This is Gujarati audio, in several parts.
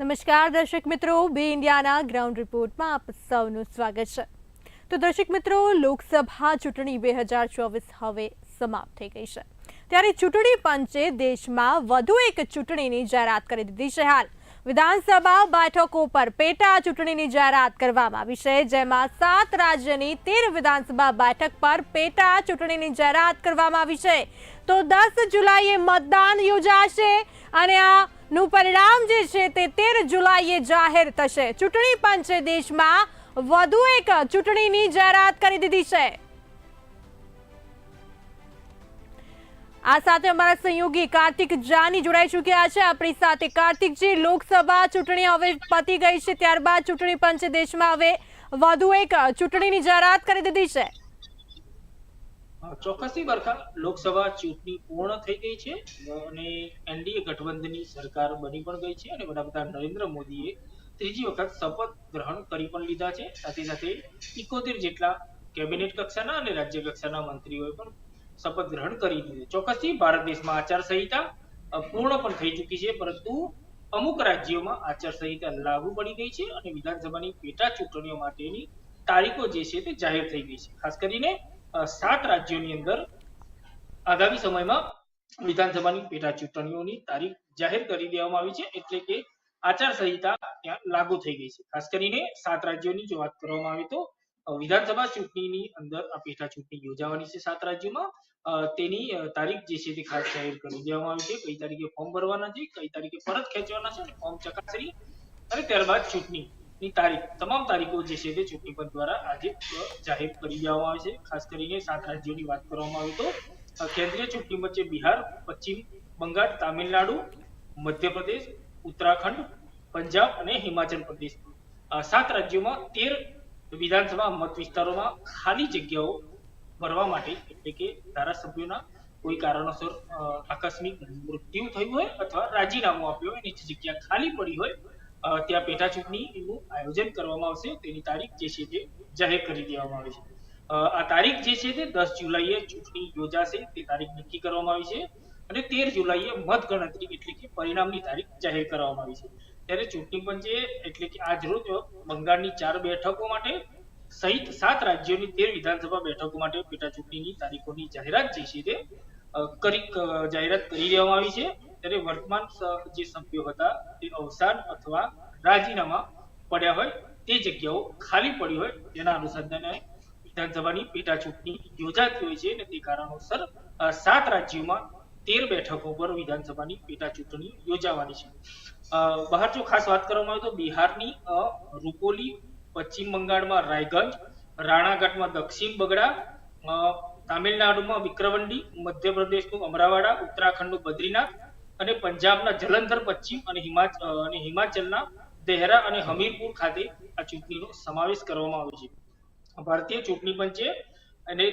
નમસ્કાર, દર્શક મિત્રો. બે ઇન્ડિયાના ગ્રાઉન્ડ રિપોર્ટમાં આપ સૌનું સ્વાગત છે. તો દર્શક મિત્રો, લોકસભા ચૂંટણી બે હજાર ચોવીસ હવે સમાપ્ત થઈ ગઈ છે. ત્યારે ચૂંટણી પંચે દેશમાં વધુ એક ચૂંટણીની જાહેરાત કરી દીધી છે હાલ. વિધાનસભા બેઠકો પર પેટા ચૂંટણીની જાહેરાત કરવામાં આવી છે, જેમાં સાત રાજ્યની તેર વિધાનસભા બેઠક પર પેટા ચૂંટણીની જાહેરાત કરવામાં આવી છે. તો દસ જુલાઈએ મતદાન યોજાશે અને આ નું પરિણામ જે છે તે તેર જુલાઈએ જાહેર થશે. ચૂંટણી પંચે દેશમાં વધુ એક ચૂંટણીની જાહેરાત કરી દીધી છે. આ સાથે અમારા સહયોગી કાર્તિક જાની જોડાઈ ચૂક્યા છે. આપણી સાથે કાર્તિકજી લોકસભા ચૂંટણી હવે પતી ગઈ છે. ત્યારબાદ ચૂંટણી પંચે દેશમાં હવે વધુ એક ચૂંટણીની જાહેરાત કરી દીધી છે. ચોક્કસથી બરખા, લોકસભા ચૂંટણી પૂર્ણ થઈ ગઈ છે અને એનડીએ ગઠબંધનની સરકાર બની પણ ગઈ છે અને વડાપ્રધાન નરેન્દ્ર મોદીએ ત્રીજી વખત શપથ ગ્રહણ કરી પણ લીધા છે. સાથે સાથે ઇકોતેર જેટલા કેબિનેટ કક્ષાના અને રાજ્ય કક્ષાના મંત્રીઓએ પણ શપથ ગ્રહણ કરી દીધું ચોક્કસથી ભારત દેશમાં આચાર સંહિતા પૂર્ણ પણ થઈ ચૂકી છે, પરંતુ અમુક રાજ્યોમાં આચાર સંહિતા લાગુ પડી ગઈ છે અને વિધાનસભાની પેટા ચૂંટણીઓ માટેની તારીખો જે છે તે જાહેર થઈ ગઈ છે. ખાસ કરીને સાત રાજ્યોની અંદર આગામી સમયમાં વિધાનસભાની પેટા ચૂંટણીઓની તારીખ જાહેર કરી દેવામાં આવી છે, એટલે કે આચાર સંહિતા ત્યાં લાગુ થઈ ગઈ છે. ખાસ કરીને સાત રાજ્યોની જો વાત કરવામાં આવે તો વિધાનસભા ચૂંટણીની અંદર આ પેટા ચૂંટણી યોજાવાની છે સાત રાજ્યોમાં. તેની તારીખ જે છે તે ખાસ જાહેર કરી દેવામાં આવી છે. કઈ તારીખે ફોર્મ ભરવાના છે, કઈ તારીખે પરત ખેંચવાના છે અને ફોર્મ ચકાસણી અને ત્યારબાદ ચૂંટણીની તારીખ, તમામ તારીખો જે છે તે ચૂંટણી પંચ દ્વારા આજે જાહેર કરી દેવામાં આવે છે. ખાસ કરીને સાત રાજ્યોની વાત કરવામાં આવે તો કેન્દ્રીય ચૂંટણી પંચે બિહાર, પશ્ચિમ બંગાળ, તામિલનાડુ, મધ્યપ્રદેશ, ઉત્તરાખંડ, પંજાબ અને હિમાચલ પ્રદેશ. સાત રાજ્યોમાં તેર વિધાનસભા મત વિસ્તારોમાં ખાલી જગ્યાઓ ભરવા માટે, એટલે કે ધારાસભ્યોના કોઈ કારણોસર આકસ્મિક મૃત્યુ થયું હોય અથવા રાજીનામું આપ્યું હોય, નીચે જગ્યા ખાલી પડી હોય ત્યાં પેટા ચૂંટણીનું આયોજન કરવામાં આવશે. તેની તારીખ જે છે તે જાહેર કરી દેવામાં આવી છે. આ તારીખ જે છે તે દસ જુલાઈએ ચૂંટણી યોજાશે. તે તારીખ નક્કી કરવામાં આવી છે અને તેર જુલાઈએ મત ગણતરી એટલે કે પરિણામની તારીખ જાહેર કરવામાં આવી છે. ત્યારે ચૂંટણી પંચે, એટલે કે આજ રોજ, બંગાળની ચાર બેઠકો માટે સહિત સાત રાજ્યોની તેર વિધાનસભા બેઠકો માટે પેટા ચૂંટણીની તારીખોની જાહેરાત જે છે તે કરી જાહેરાત કરી દેવામાં આવી છે. ત્યારે વર્તમાન જે સભ્યો હતા તે અવસાન અથવા રાજીનામા પડ્યા હોય તે જગ્યાઓ ખાલી પડી હોય તેના અનુસંધાને વિધાનસભાની પેટા ચૂંટણી યોજાતી હોય છે અને તે કારણોસર સાત રાજ્યોમાં તેર બેઠકો પર વિધાનસભાની પેટા ચૂંટણી યોજાવાની છે. બહાર જો ખાસ વાત કરવામાં આવે તો બિહારની રૂપોલી પશ્ચિમ બંગાળમાં રાયગંજ, રાણાઘાટમાં દક્ષિણ બગડા તામિલનાડુમાં વિક્રવંડી, મધ્યપ્રદેશનું અમરાવાડા, ઉત્તરાખંડનું બદ્રીનાથ અને પંજાબના જલંધર, પશ્ચિમ અને હિમાચલ અને હિમાચલના દેહરા અને હમીરપુર ખાતે આ ચૂંટણીનો સમાવેશ કરવામાં આવ્યો છે. ભારતીય ચૂંટણી પંચે અને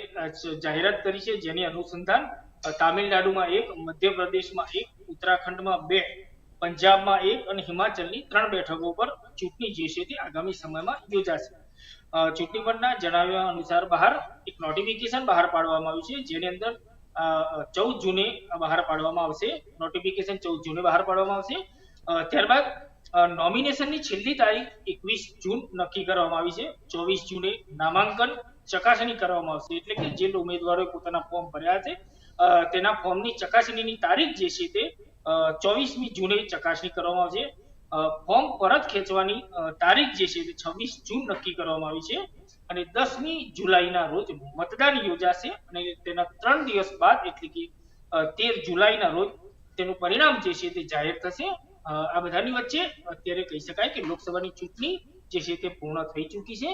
જાહેરાત કરી છે જેની અનુસંધાન તામિલનાડુમાં એક, મધ્યપ્રદેશમાં એક, ઉત્તરાખંડમાં બે પંજાબમાં એક અને હિમાચલની ત્રણ બેઠકો પર ચૂંટણી જે છે તે આગામી સમયમાં યોજાશે. ચૂંટણી પંચના જણાવ્યા અનુસાર બહાર એક નોટિફિકેશન બહાર પાડવામાં આવ્યું છે, જેની અંદર ચૌદ જૂને બહાર પાડવામાં આવશે. નોટિફિકેશન ચૌદ જૂને બહાર પાડવામાં આવશે. ત્યારબાદ નોમિનેશનની છેલ્લી તારીખ એકવીસ જૂન નક્કી કરવામાં આવી છે. ચોવીસ જૂને નામાંકન ચકાસણી કરવામાં આવશે. એટલે કે જે ઉમેદવારોએ પોતાના ફોર્મ ભર્યા છે તેના ફોર્મની ચકાસણીની તારીખ જે છે તે ચોવીસમી જૂને ચકાસણી કરવામાં આવશે. ફોર્મ પરત ખેંચવાની તારીખ જે છે તે છવ્વીસ જૂન નક્કી કરવામાં આવી છે અને દસમી જુલાઈના રોજ મતદાન યોજાશે અને તેના ત્રણ દિવસ બાદ એટલે કે તેર જુલાઈના રોજ તેનું પરિણામ જે છે તે જાહેર થશે. આ બધાની વચ્ચે અત્યારે કહી શકાય કે લોકસભાની ચૂંટણી જે છે તે પૂર્ણ થઈ ચૂકી છે.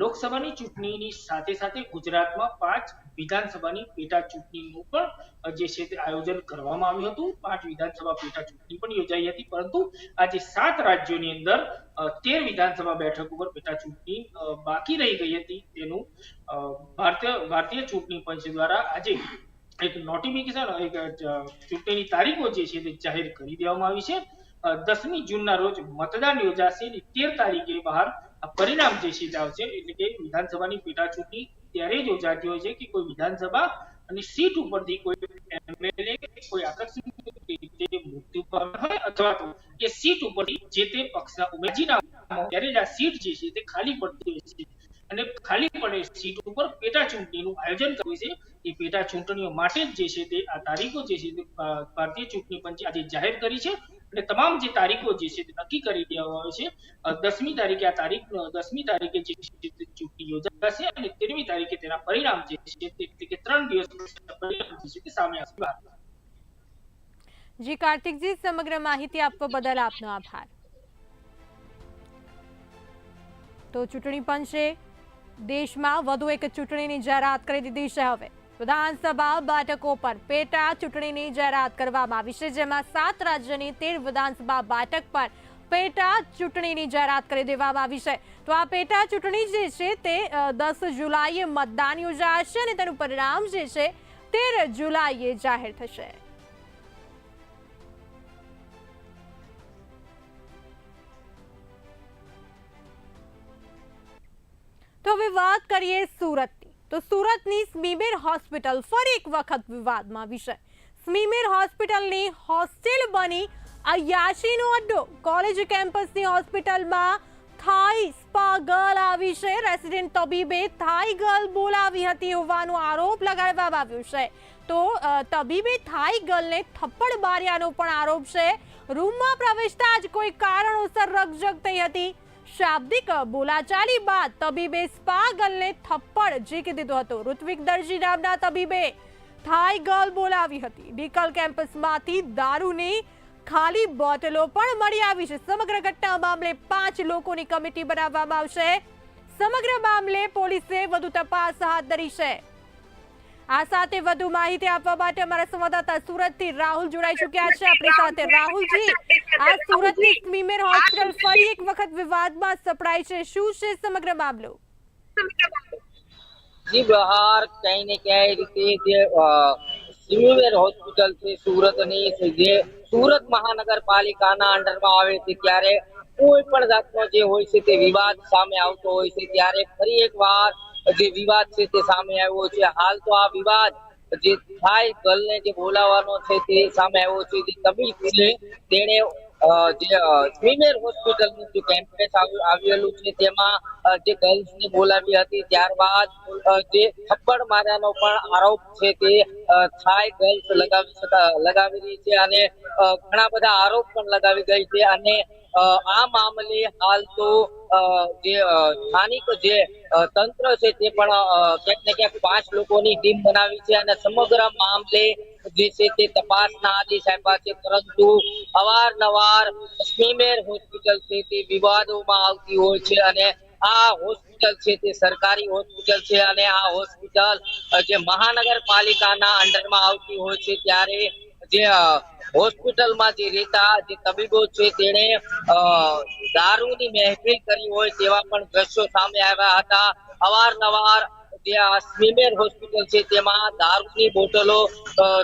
લોકસભાની ચૂંટણીની સાથે સાથે ગુજરાતમાં પાંચ વિધાનસભાની પેટા ચૂંટણીનું પણ જે છે તે આયોજન કરવામાં આવ્યું હતું. પાંચ વિધાનસભા પેટા ચૂંટણી પણ યોજાઈ હતી, પરંતુ આજે સાત રાજ્યોની અંદર તેર વિધાનસભા બેઠક ઉપર પેટા ચૂંટણી બાકી રહી ગઈ હતી. તેનું ભારતીય ભારતીય ચૂંટણી પંચ દ્વારા આજે એક નોટિફિકેશન એક ચૂંટણીની તારીખો જે છે તે જાહેર કરી દેવામાં આવી છે. દસમી જૂનના રોજ મતદાન યોજાશે તેર તારીખે બહાર પરિણામ જે છે તે આવશે. એટલે કે વિધાનસભાની પેટા ચૂંટણી ત્યારે જ યોજાતી હોય છે કે કોઈ વિધાનસભા અને સીટ ઉપરથી કોઈ એમએલએ કોઈ આકસ્મિક રીતે મૃત્યુ પામે હોય અથવા તો એ સીટ ઉપરથી જે તે પક્ષના ઉમેદવારના ત્યારે જ આ સીટ જે છે તે ખાલી પડતી હોય છે. અને ખાલી પડે સીટ ઉપર પેટા ચૂંટણીનું આયોજન કર્યું છે. એ પેટા ચૂંટણીઓ માટે જ જે છે તે આ તારીખો જે છે તે ભારતીય ચૂંટણી પંચે આજે જાહેર કરી છે. અને તમામ જે તારીખો જે છે નક્કી કરી દેવામાં આવે છે. દસમી તારીખે આ તારીખ દસમી તારીખે જે ચૂંટણી યોજાશે અને તેરમી તારીખે તેના પરિણામ જે છે એટલે કે ત્રણ દિવસ પરિણામ જે છે તે સામે આવશે. જી, કાર્તિકજી, સમગ્ર માહિતી આપવા બદલ આપનો આભાર. તો ચૂંટણી પંચે દેશમાં વધુ એક ચૂંટણીની જાહેરાત કરી દીધી છે હવે. વિધાનસભા બેઠકો પર પેટા ચૂંટણીની જાહેરાત કરવામાં આવી છે, જેમાં સાત રાજ્યની તેર વિધાનસભા બેઠક પર પેટા ચૂંટણીની જાહેરાત કરી દેવામાં આવી છે. તો આ પેટા ચૂંટણી જે છે તે દસ જુલાઈએ મતદાન યોજાશે અને તેનું પરિણામ જે છે તેર જુલાઈએ જાહેર થશે. તો હવે વાત કરીએ સુરતની તો સુરતની સ્મીમેર હોસ્પિટલ ફરી એક વખત વિવાદમાં વિષય. સ્મીમેર હોસ્પિટલની હોસ્ટેલ બની અયાશીનો અડ્ડો. કોલેજ કેમ્પસની હોસ્પિટલમાં થાઈ સ્પા ગર્લ આવી છે. રેસિડેન્ટ તબીબે થાઈ ગર્લ બોલાવી હતી હોવાનો આરોપ લગાડવામાં આવ્યો છે. તો તબીબે થાઈ ગર્લને થપ્પડ માર્યાનો પણ આરોપ છે. રૂમમાં પ્રવેશતા જ કોઈ કારણોસર રગજગ થઈ હતી. શાબ્દિક બોલાચાલી બાદ તબીબે સ્પા ગર્લને થપ્પડ ઝીકી દીધો હતો. ઋત્વિક દરજી નામના તબીબે થાઈ ગર્લ બોલાવી હતી. ડીકલ કેમ્પસમાંથી દારૂની ખાલી બોટલો પણ મળી આવી છે. સમગ્ર ઘટના મામલે પાંચ લોકોની કમિટી બનાવવામાં આવશે. સમગ્ર મામલે પોલીસે વધુ તપાસ હાથ ધરી છે. આ સાથે વધુ માહિતી આપવા માટે અમારા સંવાદદાતા સુરતથી રાહુલ જોડાઈ ચુક્યા છે. આપણી સાથે રાહુલજી, આ સુરતની સ્મીમેર હોસ્પિટલ ફરી એક વખત વિવાદમાં સપડાઈ છે. શું છે સમગ્ર મામલો? જી, બહાર કઈ ને કઈ રીતે જે સિમિવેર હોસ્પિટલ છે સુરતની જે સુરત મહાનગરપાલિકાના અંડરમાં આવે છે, ત્યારે કોઈ પણ જાતનો જે હોય છે તે વિવાદ સામે આવતો હોય છે, ત્યારે ફરી એકવાર જે વિવાદ છે તે સામે આવ્યો છે. હાલ તો આ વિવાદ જે થાય ગર્લને જે બોલાવવાનો છે તે સામે આવ્યો છે. જે તબીબ છે, તેણે જે સ્મીમેર હોસ્પિટલનું જે કેમ્પસ આવેલું છે, તેમાં જે ગર્લ્સને બોલાવી હતી, ત્યારબાદ જે થપ્પડ માર્યાનો પણ આરોપ છે તે થાય, ગર્લ્સ લગાવી લગાવી રહી છે અને ઘણા બધા આરોપ પણ લગાવી ગઈ છે અને આ મામલે હાલ તો જે સ્થાનિક જે તંત્ર છે તે પણ ક્યાંક ને ક્યાંક પાંચ લોકોની ટીમ બનાવી છે અને સમગ્ર મામલે જે છે તે તપાસના આદેશ આપ્યા છે, પરંતુ અવારનવાર સ્મીમેર હોસ્પિટલ છે તે વિવાદોમાં આવતી હોય છે અને આ હોસ્પિટલ છે તે સરકારી હોસ્પિટલ છે અને આ હોસ્પિટલ જે મહાનગરપાલિકાના અંડરમાં આવતી હોય છે, ત્યારે જે હોસ્પિટલમાં જે રહેતા જે તબીબો છે તેણે દારૂની મહેફિલ કરી હોય તેવા પણ દ્રશ્યો સામે આવ્યા હતા. અવારનવાર જે આ સ્વીમેર હોસ્પિટલ છે તેમાં દારૂની બોટલો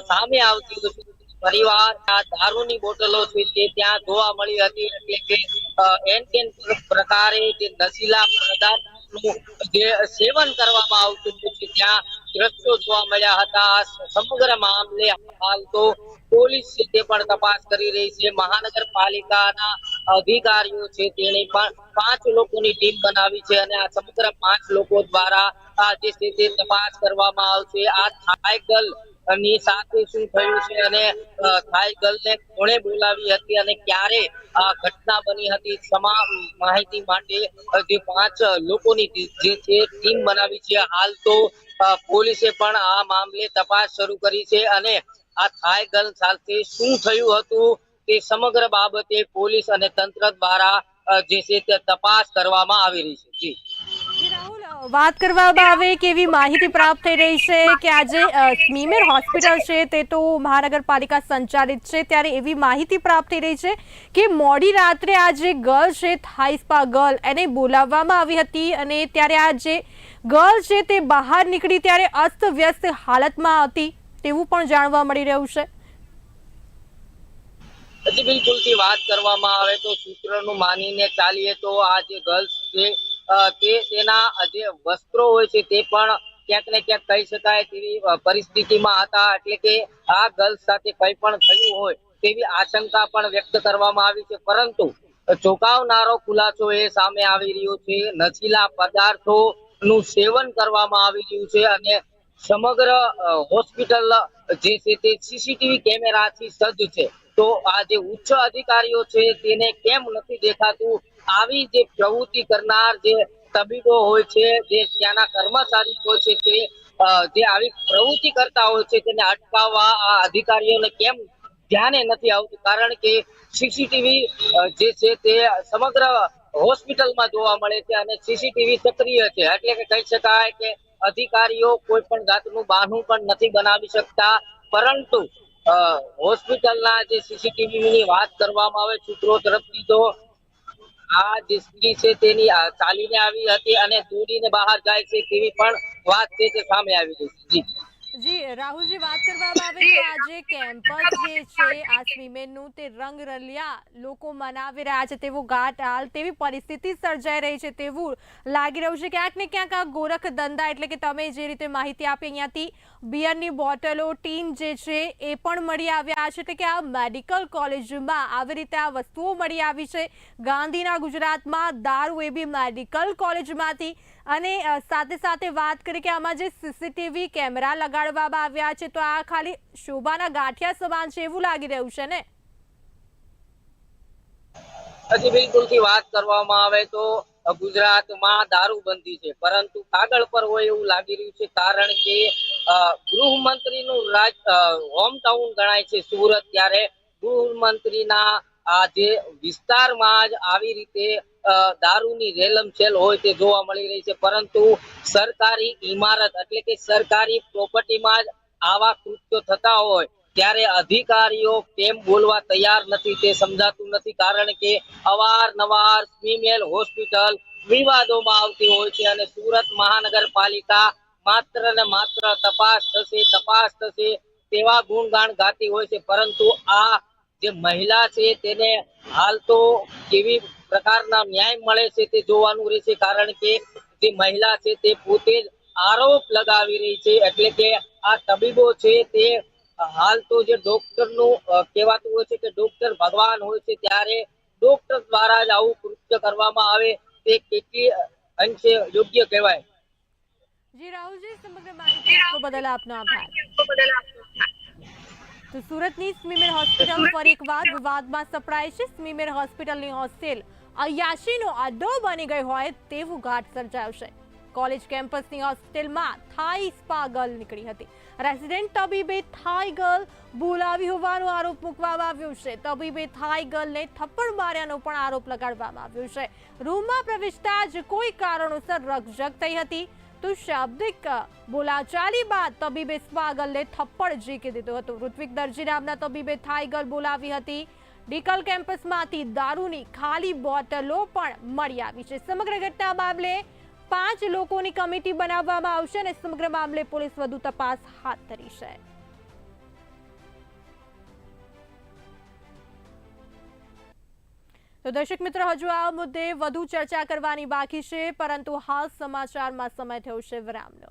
સામે આવતી હતી પરિવાર આ દારૂની બોટલો છે તે ત્યાં જોવા મળી હતી એટલે કે એન કેન પ્રકારે જે નશીલા પદાર્થનું જે સેવન કરવામાં આવતું હતું ત્યાં દ્રશ્યો જોવા મળ્યા હતા. સમગ્ર મામલે હાલ તો પોલીસ છે તે પણ તપાસ કરી રહી છે. મહાનગરપાલિકાના અધિકારીઓ છે તેણે પણ પાંચ લોકોની ટીમ બનાવી છે અને આ સમગ્ર પાંચ લોકો દ્વારા આ જે છે તપાસ કરવામાં આવશે. આ ગર્લ ની સાથે શું થયું છે અને થાઈ ગર્લ કોણે બોલાવી હતી અને ક્યારે આ ઘટના બની હતી તમામ માહિતી માટે જે પાંચ લોકોની જે છે ટીમ બનાવી છે, હાલ તો પોલીસે પણ આ મામલે તપાસ શરૂ કરી છે અને આ થાઈ ગર્લ સાથે શું થયું હતું તે સમગ્ર બાબતે પોલીસ અને તંત્ર દ્વારા જે છે તે તપાસ કરવામાં આવી રહી છે. જી. વાત કરવામાં આવે કે એવી માહિતી પ્રાપ્ત થઈ રહી છે કે આજે સ્મીમેર હોસ્પિટલ છે તે તો મહાનગરપાલિકા સંચાલિત છે. ત્યારે એવી માહિતી પ્રાપ્ત થઈ રહી છે કે મોડી રાત્રે આ જે ગર્લ છે, થાઈ સ્પા ગર્લ, એને બોલાવવામાં આવી હતી અને ત્યારે આ જે ગર્લ છે તે બહાર નીકળી ત્યારે અસ્તવ્યસ્ત હાલતમાં હતી તેવું પણ જાણવા મળી રહ્યું છે. બિલકુલથી વાત કરવામાં આવે તો સૂત્રનું માનીને ચાલીએ તો આ જે ગર્લ્સ છે તે તેના જે વસ્ત્રો હોય છે તે પણ ક્યાંક ને ક્યાંક કહી શકાય તેવી પરિસ્થિતિમાં હતા. એટલે કે આ ગર્લ્સ સાથે કંઈ પણ થયું હોય તેવી આશંકા પણ વ્યક્ત કરવામાં આવી છે. પરંતુ ચોંકાવનારો ખુલાસો એ સામે આવી રહ્યો છે. નશીલા પદાર્થો નું સેવન કરવામાં આવી રહ્યું છે અને સમગ્ર હોસ્પિટલ જે છે તે સીસીટીવી કેમેરાથી સજ્જ છે. તો આ જે ઉચ્ચ અધિકારીઓ છે તેને કેમ નથી દેખાતું? આવી જે પ્રવૃત્તિ કરનાર જે તબીબો હોય છે, જે ત્યાંના કર્મચારી હોય છે તે જે આવી પ્રવૃત્તિ કરતા હોય છે તેને અટકાવવા આ અધિકારીઓને કેમ ધ્યાને નથી આવતું? કારણ કે સીસીટીવી જે છે તે સમગ્ર હોસ્પિટલમાં જોવા મળે છે અને સીસીટીવી સક્રિય છે. એટલે કે કહી શકાય કે અધિકારીઓ કોઈ પણ જાતનું બહાનું પણ નથી બનાવી શકતા. પરંતુ હોસ્પિટલના જે સીસીટીવી ની વાત કરવામાં આવે, સૂત્રો તરફથી તો આ જે સ્ત્રી છે તેની ચાલીને આવી હતી અને દોડીને બહાર જાય છે તેવી પણ વાત છે તે સામે આવી રહી છે. જી. જી રાહુલજી વાત કરવામાં આવે તો આજે કેમ્પસ જે છે આ સ્વિમેનનું તે રંગ રલિયા લોકો મનાવી રહ્યા છે તેવું ગાટ હાલ તેવી પરિસ્થિતિ સર્જાઈ રહી છે તેવું લાગી રહ્યું છે ક્યાંક ને ક્યાંક આ ગોરખ ધંધા એટલે કે તમે જે રીતે માહિતી આપી અહીંયાથી બિયરની બોટલો ટીન જે છે એ પણ મળી આવ્યા છે એટલે કે આ મેડિકલ કોલેજમાં આવી રીતે આ વસ્તુઓ મળી આવી છે. ગાંધીના ગુજરાતમાં દારૂ એ બી મેડિકલ કોલેજમાંથી અને સાથે સાથે વાત કરી કે આમાં જે સીસીટીવી કેમેરા લગાડવામાં આવ્યા છે, તો આ ખાલી શોભાના ગાંઠિયા સમાન છે એવું લાગી રહ્યું છે, ને? હજી બિલકુલથી વાત કરવામાં આવે તો ગુજરાતમાં દારૂબંધી છે. પરંતુ કાગળ પર હોય એવું લાગી રહ્યું છે, કારણ કે ગૃહમંત્રીનું રાજ હોમ ટાઉન ગણાય છે સુરત, ત્યારે ગૃહમંત્રીના આ જે વિસ્તારમાં જ આવી રીતે અ, રેલમ છેલ હોય તે જોવા મળી રહી છે. પરંતુ સરકારી ઇમારત એટલે કે સરકારી પ્રોપર્ટીમાં જ આવા કૃત્યો થતા હોય ત્યારે અધિકારીઓ કેમ બોલવા તૈયાર નથી તે સમજાતું નથી. કારણ કે અવારનવાર ફિમેલ હોસ્પિટલ વિવાદોમાં આવતી હોય છે અને સુરત મહાનગરપાલિકા માત્ર ને માત્ર તપાસ થશે તપાસ થશે તેવા ગુણગાન ગાતી હોય છે. પરંતુ આ જે મહિલા છે તેને હાલ તો કેવી પ્રકારના ન્યાય મળે છે તે જોવાનું રહેશે કારણ કે જે મહિલા છે તે પોતે જ આરોપ લગાવી રહી છે. એટલે કે આ તબીબો છે તે હાલ તો જે ડોક્ટરનું કહેવાતું હોય છે કે ડોક્ટર ભગવાન હોય છે ત્યારે ડોક્ટર દ્વારા જ આવું કૃત્ય કરવામાં આવે તે કેટલી અંશે યોગ્ય કહેવાય. જી રાહુલજી સમગ્ર માહિતી બદલ આપનો આભાર. તો સુરતની સ્મીમેર હોસ્પિટલ પર એકવાર વિવાદમાં સપડાય છે. સ્મીમેર હોસ્પિટલની હોસ્ટેલ અયાશીનો અડ્ડો બની ગઈ હોય તેવું ઘાટ સર્જાયું છે. કોલેજ કેમ્પસની હોસ્ટેલમાં થાઈ સ્પા ગર્લ નીકળી હતી. રેસિડેન્ટ તબીબે થાઈ ગર્લ બોલાવી હોવાનો આરોપ મૂકવામાં આવ્યો છે. તબીબે થાઈ ગર્લને થપ્પડ માર્યાનો પણ આરોપ લગાડવામાં આવ્યો છે. રૂમમાં પ્રવેશતા જ કોઈ કારણોસર રકઝક થઈ હતી. તો શાબ્દિક બોલાચાલી બાદ તબીબે સ્વાગલને થપ્પડ ઝીકી દીધો હતો. ઋત્વિક દરજી નામના તબીબે થાઈગલ બોલાવી હતી. ડીકલ કેમ્પસમાંથી દારૂની ખાલી બોટલો પણ મળી આવી છે. સમગ્ર ઘટના મામલે પાંચ લોકોની કમિટી બનાવવામાં આવશે અને સમગ્ર મામલે પોલીસ વધુ તપાસ હાથ ધરી છે. તો દર્શક મિત્રો, હજુ આ મુદ્દે વધુ ચર્ચા કરવાની બાકી છે, પરંતુ હાલ સમાચારમાં સમય થયો છે વિરામનો.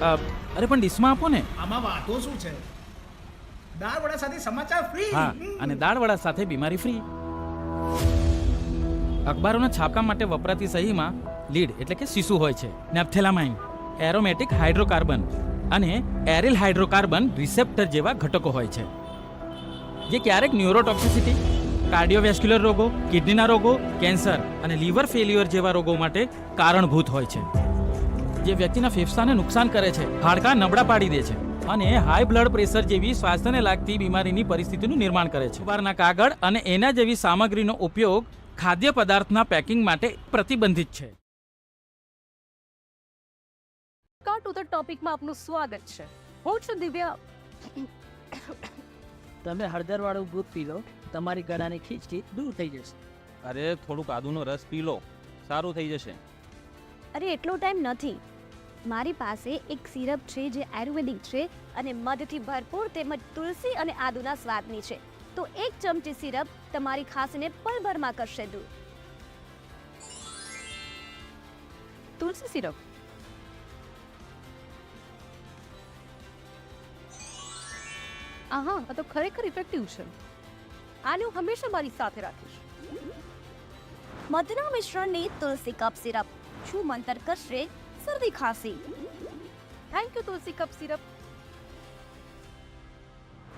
અરે પણ ડીશમાં આપો ને. આમાં વાતો શું છે? દાળ વડા સાથે સમાચાર ફ્રી હા અને દાળવડા સાથે બીમારી ફ્રી અખબારોના છાપકામ માટે વપરાતી સહીમાં લીડ એટલે કે શિશુ હોય છે. નેપ્થેલામાઇન એરોમેટિક હાઇડ્રોકાર્બન અને એરિલ હાઇડ્રોકાર્બન રિસેપ્ટર જેવા ઘટકો હોય છે. જે ક્યારેક ન્યુરોટોક્સિસિટી કાર્ડિયોવેસ્ક્યુલર રોગો કિડનીના રોગો કેન્સર અને લીવર ફેલ્યુઅર જેવા રોગો માટે કારણભૂત હોય છે. જે વ્યક્તિના ફેફસાને નુકસાન કરે છે હાડકાં નબળા પાડી દે છે અને હાઈ બ્લડ પ્રેશર જેવી સ્વાસ્થ્યને લાગતી બીમારીની પરિસ્થિતિનું નિર્માણ કરે છે. વારના કાગળ અને એના જેવી સામગ્રીનો ઉપયોગ ખાદ્ય પદાર્થના પેકિંગ માટે પ્રતિબંધિત છે. કા ટુ ધ ટોપિકમાં આપનું સ્વાગત છે. હું છું દિવ્યા. તમે હળદરવાળું દૂધ પી લો તમારી ગળાની ખીચડી દૂર થઈ જશે. અરે થોડુંક આદુનો રસ પી લો સારું થઈ જશે. અરે એટલો ટાઈમ નથી. મારી પાસે એક સિરપ છે જે આયુર્વેદિક છે અને મધથી ભરપૂર તેમજ તુલસી અને આદુના સ્વાદની છે. તો એક ચમચી સિરપ તમારી ખાંસીને પળભરમાં કરશે દૂર. તુલસી સિરપ. આહા આ તો ખરેખર ઇફેક્ટિવ છે. આને હું હંમેશા મારી સાથે રાખીશ. મધના મિશ્રણની તુલસી કપ સિરપ. શું મંતર કરશે? શરદી ખાંસી thank you Tulsi cup syrup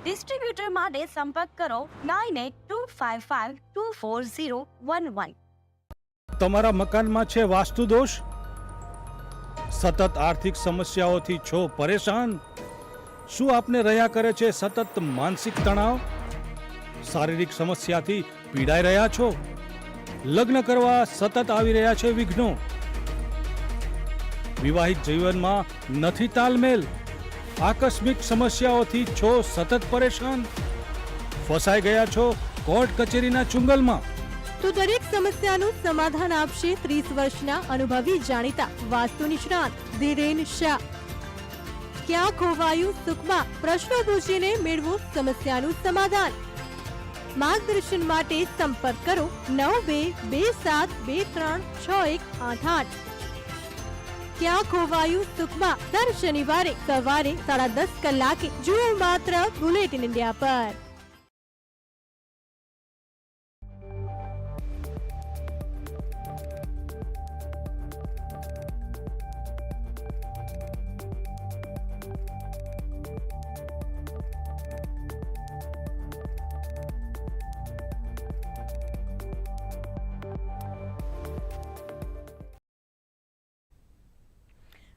distributor માટે સંપર્ક કરો નાઇન તમારા મકાનમાં છે વાસ્તુ દોષ સતત આર્થિક સમસ્યાઓથી છો પરેશાન? શું આપને રહ્યા કરે છે સતત માનસિક તણાવ? શારીરિક સમસ્યાથી પીડાઈ રહ્યા છો? લગ્ન કરવા સતત આવી રહ્યા છે વિઘ્નો? વિવાહિત જીવનમાં નથી તાલમેલ. આકસ્મિક સમસ્યાઓથી છો સતત પરેશાન. ફસાઈ ગયા છો કોર્ટ કચેરીના ચુંગલમાં. તો દરેક સમસ્યાનું સમાધાન આપશે ત્રીસ વર્ષના અનુભવી જાણીતા વાસ્તુ નિષ્ણાત ધીરેન શાહ. ક્યાં ખોવાયું સુખમાં પ્રશ્નો પૂછીને મેળવો સમસ્યાનું સમાધાન. માર્ગદર્શન માટે સંપર્ક કરો નવ બે બે સાત બે ત્રણ છ એક આઠ આઠ. ક્યાં ખોવાયું સુખમાં? દર શનિવારે સવારે સાડા દસ કલાકે જુઓ માત્ર બુલેટિન ઇન્ડિયા પર.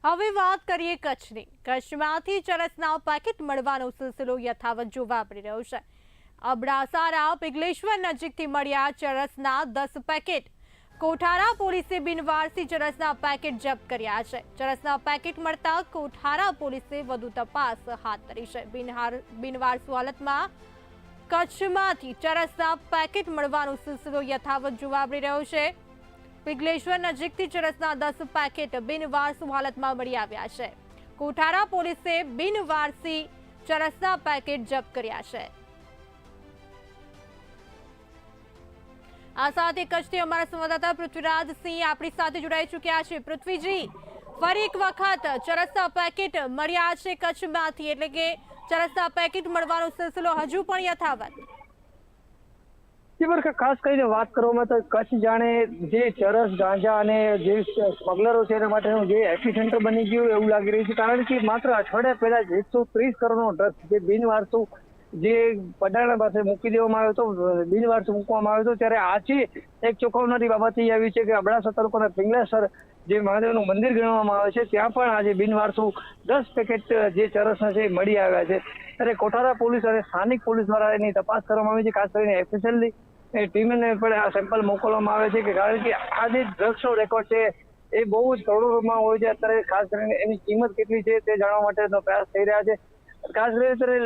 હવે વાત કરીએ કચ્છની. કચ્છમાંથી ચરસના પેકેટ મળવાનો સિલસિલો યથાવત જોવા મળી રહ્યો છે. અબડાસારા પિગલેશ્વર નજીકથી મળ્યા ચરસના દસ પેકેટ. કોઠારા પોલીસે બિનવારસી ચરસના પેકેટ જપ્ત કર્યા છે. ચરસના પેકેટ મળતા કોઠારા પોલીસે વધુ તપાસ હાથ ધરી છે. બિનહાર, બિનવારસુ હાલતમાં કચ્છમાંથી ચરસના પેકેટ મળવાનો સિલસિલો યથાવત જોવા મળી રહ્યો છે. પિગલેશ્વર નજીકથી ચરસના દસ પેકેટ બિનવારસુ હાલતમાં મળી આવ્યા છે. કોઠારા પોલીસે બિનવારસી ચરસના પેકેટ જપ્ત કર્યા છે. આ સાથે કચ્છથી અમારા સંવાદદાતા પૃથ્વીરાજ સિંહ આપણી સાથે જોડાઈ ચૂક્યા છે. પૃથ્વીજી, ફરી એક વખત ચરસના પેકેટ મળ્યા છે કચ્છમાંથી. એટલે કે ચરસના પેકેટ મળવાનો સિલસિલો હજુ પણ યથાવત. ખાસ કરીને વાત કરવામાં તો કચ્છ જાણે જે ચરસ, ગાંજા અને જે સ્મગલરો છે એના માટેનું જે એપિસેન્ટર બની ગયું એવું લાગી રહ્યું છે. કારણ કે માત્ર અઠવાડિયા પહેલા એકસો ત્રીસ કરોડનો ડ્રગ્સ જે બિનવારસુ જે પડાણા પાસે મૂકી દેવામાં આવ્યો હતો, બિનવારસુ મૂકવામાં આવ્યો હતો, ત્યારે આજે એક ચોંકાવનારી બાબત એ આવી છે કે અબડાસા તાલુકાના પિંગલેસર જે મહાદેવનું મંદિર ગણવામાં આવે છે, ત્યાં પણ આજે બિનવારસુ દસ પેકેટ જે ચરસના છે મળી આવ્યા છે. ત્યારે કોઠારા પોલીસ અને સ્થાનિક પોલીસ દ્વારા એની તપાસ કરવામાં આવી છે. ખાસ કરીને એફએસએલની ટીમને પણ આ સેમ્પલ મોકલવામાં આવે છે કે કારણ કે આ જે ડ્રગ્સનો રેકોર્ડ છે, એ બહુ જ કરોડોમાં હોય છે. અત્યારે ખાસ કરીને એની કિંમત કેટલી છે તે જાણવા માટેનો પ્રયાસ થઈ રહ્યા છે. ખાસ કરીને અત્યારે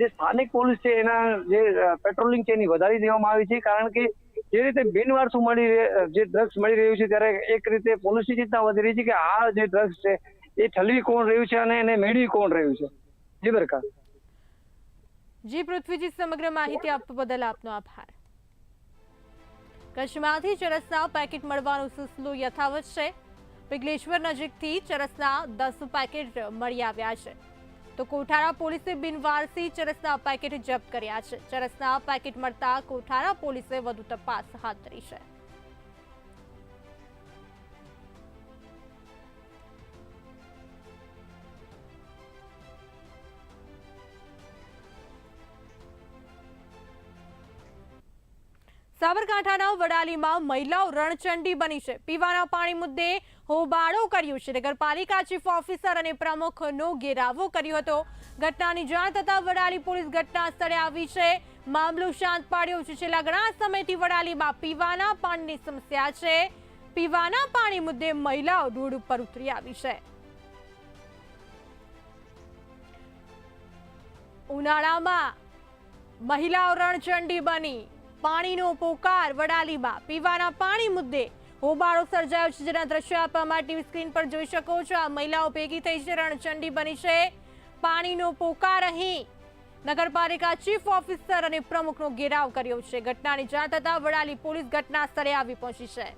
જે સ્થાનિક પોલીસ છે, એના જે પેટ્રોલિંગ છે, એની વધારી દેવામાં આવી છે. કારણ કે જે રીતે બિનવારસુ મળી જે ડ્રગ્સ મળી રહ્યું છે, ત્યારે એક રીતે પોલીસની ચિંતા વધી રહી છે કે આ જે ડ્રગ્સ છે, એ ઠલવી કોણ રહ્યું છે અને એને મેળવી કોણ રહ્યું છે? જી બરકા જી, પૃથ્વીજી, સમગ્ર માહિતી આપવા બદલ આપનો આભાર. કચ્છમાંથી ચરસના પેકેટ મળવાનો સિલસિલો યથાવત છે. પિગલેશ્વર નજીકથી ચરસના દસ પેકેટ મળી આવ્યા છે. તો કોઠારા પોલીસે બિનવારસી ચરસના પેકેટ જપ્ત કર્યા છે. ચરસના પેકેટ મળતા કોઠારા પોલીસે વધુ તપાસ હાથ ધરી છે. સાબરકાંઠાના વડાલીમાં મહિલાઓ રણચંડી બની છે. પીવાના પાણી મુદ્દે હોબાળો કર્યો છે. નગરપાલિકા ચીફ ઓફિસર અને પ્રમુખનો ઘેરાવો કર્યો હતો. ઘટનાની જાણ થતાં વડાલી પોલીસ ઘટના સ્થળે આવી છે. મામલો શાંત પાડ્યો છે. છેલ્લા ઘણા સમયથી વડાલીમાં પીવાના પાણીની સમસ્યા છે. પીવાના પાણી મુદ્દે મહિલાઓ રોડ ઉપર ઉતરી આવી છે. ઉનાળામાં મહિલાઓ રણચંડી બની. પાણીનો પોકાર, વડાલીમાં પીવાના પાણી મુદ્દે હોબાળો સર્જાયો છે. જેના દ્રશ્યો આપ અમારી સ્ક્રીન પર જોઈ શકો છો. આ મહિલાઓ ભેગી થઈ છે, રણચંડી બની છે. પાણીનો પોકાર અહીં નગરપાલિકા ચીફ ઓફિસર અને પ્રમુખનો ઘેરાવ કર્યો છે. ઘટનાની જાણ થતાં વડાલી પોલીસ ઘટના સ્થળે આવી પહોંચી છે.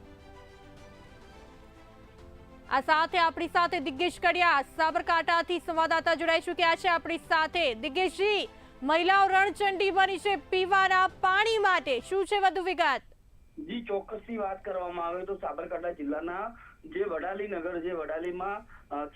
આ સાથે આપણી સાથે દિગ્ગેશ કડિયા, સાબરકાંઠાથી સંવાદદાતા જોડાઈ ચૂક્યા છે. આપણી સાથે દિગ્ગજજી મહિલાઓ રણચંડી બની છે પીવાના પાણી માટે. શું છે વધુ વિગત? જી, ચોક્કસથી વાત કરવામાં આવે તો સાબરકાંઠા જિલ્લાના જે વડાલી નગર જે વડાલીમાં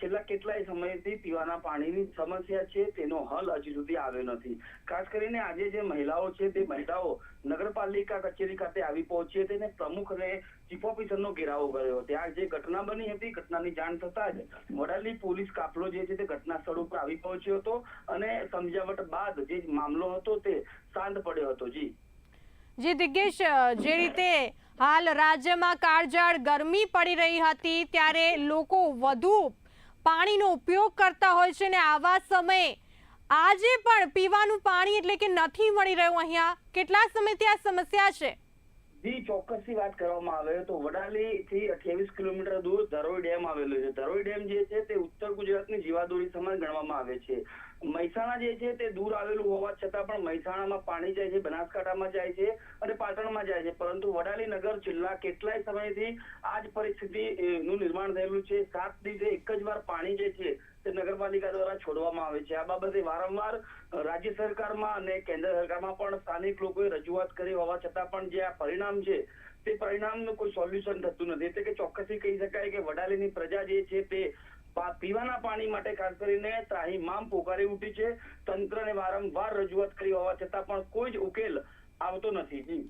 છેલ્લા કેટલાય સમયથી પીવાના પાણીની સમસ્યા છે, તેનો હલ હજી સુધી આવ્યો નથી. ખાસ કરીને આજે જે મહિલાઓ છે, તે મહિલાઓ નગરપાલિકા કચેરી ખાતે આવી પહોંચી હતી અને પ્રમુખ અને ચીફ ઓફિસરનો ઘેરાવો કર્યો ત્યાં જે ઘટના બની હતી, ઘટનાની જાણ થતાં જ વડાલી પોલીસ કાફલો જે છે તે ઘટના સ્થળ ઉપર આવી પહોંચ્યો હતો અને સમજાવટ બાદ જે મામલો હતો તે શાંત પડ્યો હતો. જી. જે દિગ્ગેશ જે રીતે હાલ રાજ્યમાં કાળઝાળ ગરમી પડી રહી હતી, ત્યારે લોકો વધુ પાણીનો ઉપયોગ કરતા હોય છે ને આવા સમયે આજે પણ પીવાનું પાણી એટલે કે નથી મળી રહ્યું અહીંયા. કેટલા સમયથી આ સમસ્યા છે? જી ચોક્કસથી વાત કરવામાં આવે તો વડાલી થી અઠ્યાવીસ કિલોમીટર દૂર ધરોઈ ડેમ આવેલો છે. ધરોઈ ડેમ જે છે તે ઉત્તર ગુજરાતની જીવાદોરી સમાન ગણવામાં આવે છે. મહેસાણા જે છે તે દૂર આવેલું હોવા છતાં પણ મહેસાણામાં પાણી જાય છે, બનાસકાંઠામાં જાય છે અને પાટણમાં જાય છે. પરંતુ વડાલી નગર જિલ્લા કેટલાય સમયથી આ જ પરિસ્થિતિ નું નિર્માણ થયેલું છે. સાત દિવસે એક જ વાર પાણી જે છે તે નગરપાલિકા દ્વારા છોડવામાં આવે છે. આ બાબતે વારંવાર રાજ્ય સરકારમાં અને કેન્દ્ર સરકારમાં પણ સ્થાનિક લોકોએ રજૂઆત કરી હોવા છતાં પણ જે આ પરિણામ છે, તે પરિણામનું કોઈ સોલ્યુશન થતું નથી. એટલે કે ચોક્કસથી કહી શકાય કે વડાલીની પ્રજા જે છે, તે પીવાના પાણી માટે ખાસ કરીને ત્રાહિમામ પોકારી ઉઠી છે. તંત્રને વારંવાર રજૂઆત કરી હોવા છતાં પણ કોઈ જ ઉકેલ આવતો નથી. જી.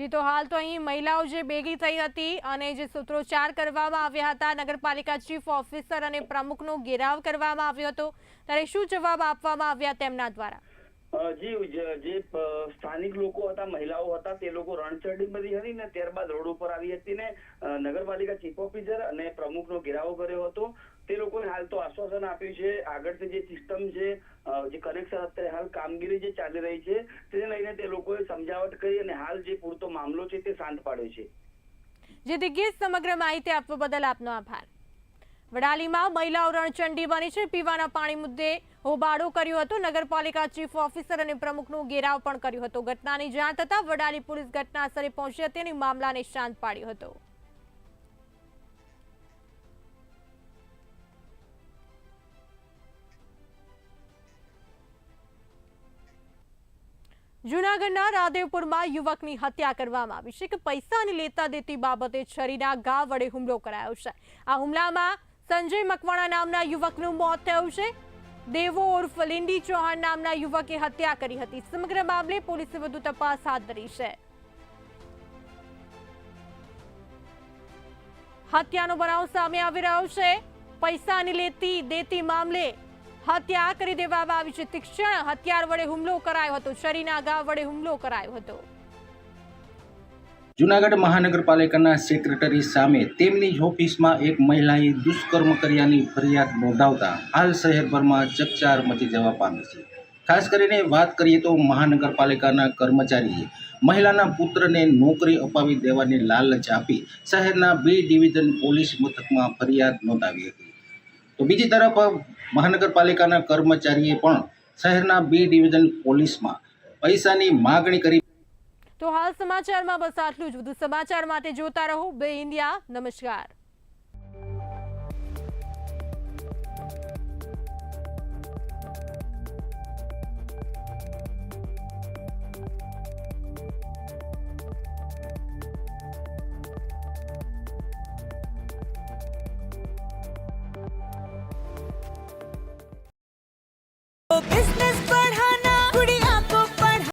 જી હાલ તો અહીં મહિલાઓ જે ભેગી થઈ હતી અને જે સૂત્રોચ્ચાર કરવામાં આવ્યા હતા, નગરપાલિકા ચીફ ઓફિસર અને પ્રમુખનો ઘેરાવ કરવામાં આવ્યો હતો. ત્યારે શું જવાબ આપવામાં આવ્યા તેમના દ્વારા? જી જે સ્થાનિક લોકો હતા, મહિલાઓ હતા, તે લોકો રણચરડી બધી હતી ને ત્યારબાદ રોડ ઉપર આવી હતી ને નગરપાલિકા ચીફ ઓફિસર અને પ્રમુખનો ઘેરાવો કર્યો હતો. તે લોકોને હાલ તો આશ્વાસન આપ્યું છે. આગળથી જે સિસ્ટમ છે જે કનેક્શન અત્યારે હાલ કામગીરી જે ચાલી રહી છે, તેને લઈને તે લોકોએ સમજાવટ કરી અને હાલ જે પૂરતો મામલો છે તે શાંત પાડ્યો છે. જે દિગ્ગજ સમગ્ર માહિતી આપવા બદલ આપનો આભાર. વડાલીમાં મહિલાઓ રણચંડી બની છે. પીવાના પાણી મુદ્દે હોબાળો કર્યો હતો. નગરપાલિકા ચીફ ઓફિસર અને પ્રમુખનો ઘેરાવ પણ કર્યો હતો. ઘટનાની જાણ થતાં વડાલી પોલીસ ઘટના સ્થળે પહોંચી હતી અને મામલાને શાંત પાડ્યો હતો. જૂનાગઢના રાધેપુરમાં યુવકની હત્યા કરવામાં આવી છે કે પૈસાની લેતા દેતી બાબતે છરીના ઘા વડે હુમલો કરાયો છે. આ હુમલામાં સંજય મકવાણા નામના યુવકનું મોત થયું છે. દેવો ઉર્ફ લિંડી ચૌહાણ નામના યુવકે હત્યા કરી હતી. સમગ્ર મામલે પોલીસે વધુ તપાસ હાથ ધરી છે. હત્યાનો બનાવ સામે આવી રહ્યો છે. પૈસાની લેતી દેતી મામલે હત્યા કરી દેવામાં આવી છે. તીક્ષ્ણ હથિયાર વડે હુમલો કરાયો હતો. છરીના ઘા વડે હુમલો કરાયો હતો. જુનાગઢ મહાનગરપાલિકાના સેક્રેટરી સામે તેમની જ ઓફિસમાં એક મહિલાએ દુષ્કર્મ કર્યાની ફરિયાદ નોંધાવતા હાલ શહેરભરમાં ચકચાર મચી જવા પામી છે. ખાસ કરીને વાત કરીએ તો મહાનગરપાલિકાના કર્મચારીએ મહિલાના પુત્રને નોકરી અપાવી દેવાની લાલચ આપી શહેરના બી ડિવિઝન પોલીસ મથકમાં ફરિયાદ નોંધાવી હતી. તો બીજી તરફ મહાનગરપાલિકાના કર્મચારીએ પણ શહેરના બી ડિવિઝન પોલીસમાં પૈસાની માગણી કરી. તો હાલ સમાચારમાં બસ આટલું જ. વધુ સમાચાર માટે જોતા રહો બે ઇન્ડિયા. નમસ્કાર.